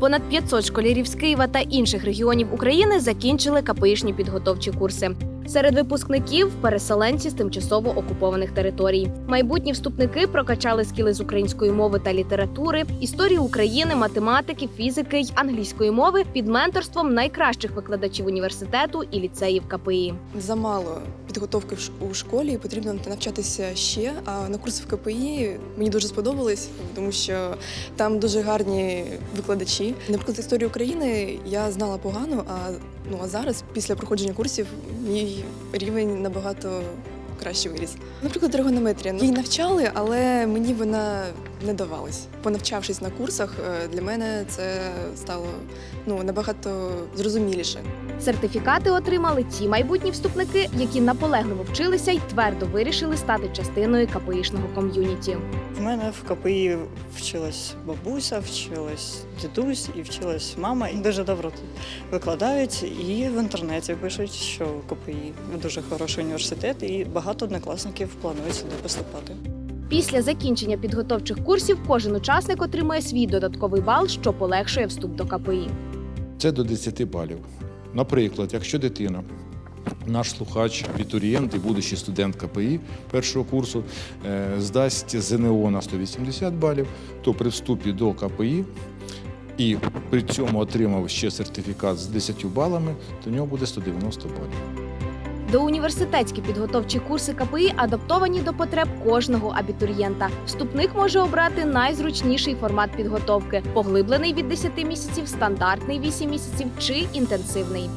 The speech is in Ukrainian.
Понад 500 школярів з Києва та інших регіонів України закінчили КПІшні підготовчі курси. Серед випускників переселенці з тимчасово окупованих територій. Майбутні вступники прокачали скіли з української мови та літератури, історії України, математики, фізики й англійської мови під менторством найкращих викладачів університету і ліцеїв КПІ. Замало підготовки у школі, потрібно навчатися ще. А на курси в КПІ мені дуже сподобалось, тому що там дуже гарні викладачі. Наприклад, історію України я знала погано, а ну а зараз, після проходження курсів, мій рівень набагато краще виріс. Наприклад, тригонометрія. Її навчали, але мені вона не давалась. Понавчавшись на курсах, е, для мене це стало ну набагато зрозуміліше. Сертифікати отримали ті майбутні вступники, які наполегливо вчилися й твердо вирішили стати частиною КПІшного ком'юніті. В мене в КПІ вчилась бабуся, вчилась дідусь і вчилась мама. І дуже добре тут викладають. І в інтернеті пишуть, що КПІ дуже хороший університет, і багато однокласників планують сюди поступати. Після закінчення підготовчих курсів кожен учасник отримує свій додатковий бал, що полегшує вступ до КПІ. Це до 10 балів. Наприклад, якщо дитина, наш слухач, абітурієнт і будущий студент КПІ першого курсу е, здасть ЗНО на 180 балів, то при вступі до КПІ і при цьому отримав ще сертифікат з 10 балами, то в нього буде 190 балів. Доуніверситетські підготовчі курси КПІ адаптовані до потреб кожного абітурієнта. Вступник може обрати найзручніший формат підготовки: поглиблений від 10 місяців, стандартний 8 місяців чи інтенсивний.